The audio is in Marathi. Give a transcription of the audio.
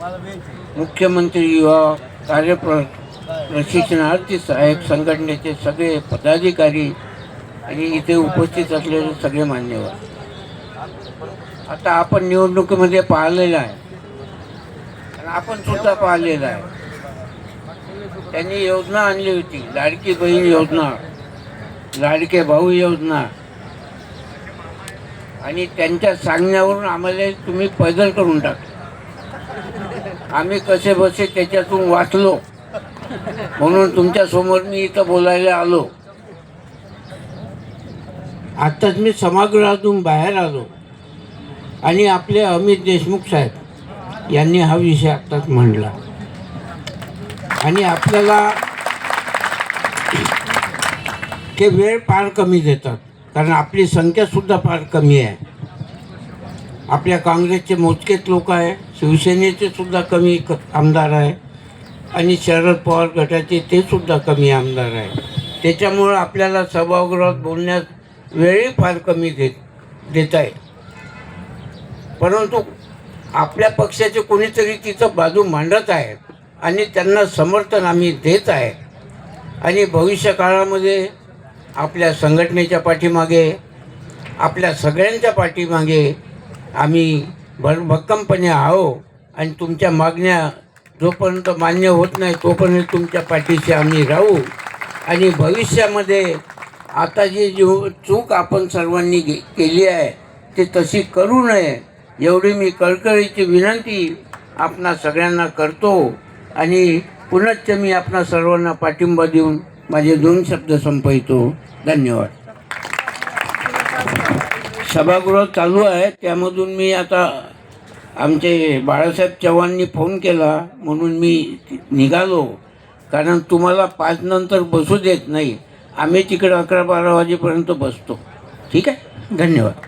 मुख्यमंत्री युवा कार्य प्रशिक्षणार्थी सहाय्यक संघटनेचे सगळे पदाधिकारी आणि इथे उपस्थित असलेले सगळे मान्यवर. आता आपण निवडणुकीमध्ये पाहिलेलं आहे. आणि आपण सुद्धा पाहिलेलं आहे. त्यांनी योजना आणली होती. लाडकी बहीण योजना लाडके भाऊ योजना. आणि त्यांच्या सांगण्यावरून आम्हाला तुम्ही पैदल करून टाकले. आम्ही कसे बसे त्याच्यातून वाचलो. म्हणून तुमच्यासमोर मी इथं बोलायला आलो. आत्ताच मी सभागृहातून बाहेर आलो. आणि आपले अमित देशमुख साहेब यांनी हा विषय आत्ताच मांडला आणि आपल्याला ते वेळ फार कमी देतात. कारण आपली संख्यासुद्धा फार कमी आहे. आपल्या काँग्रेसचे मोजकेच लोक आहे शिवसेनेचे सुद्धा कमी क आमदार आहे आणि शरद पवार गटाचे ते सुद्धा कमी आमदार आहे. त्याच्यामुळं आपल्याला सभागृहात बोलण्यास वेळही फार कमी देत देत आहे. परंतु आपल्या पक्षाचे कोणीतरी तिथं बाजू मांडत आहे आणि त्यांना समर्थन आम्ही देत आहे. आणि भविष्य काळामध्ये आपल्या संघटनेच्या पाठीमागे आपल्या सगळ्यांच्या पाठीमागे आम्ही भर भक्कमपणे आहो आणि तुमच्या मागण्या जोपर्यंत मान्य होत नाही तोपर्यंत तुमच्या पाठीशी आम्ही राहू. आणि भविष्यामध्ये आता जी जो चूक आपण सर्वांनी गे केली आहे ते तशी करू नये एवढी मी कळकळीची विनंती आपणा सगळ्यांना करतो. आणि पुनश्च मी आपणा सर्वांना पाठिंबा देऊन माझे दोन शब्द संपवितो. धन्यवाद. सभागृह चालू आहे त्यामधून मी आता आमचे बाळासाहेब चव्हाणनी फोन केला म्हणून मी निघालो कारण तुम्हाला पाच नंतर बसू देत नाही आम्ही तिकडे अकरा बारा वाजेपर्यंत बसतो ठीक आहे धन्यवाद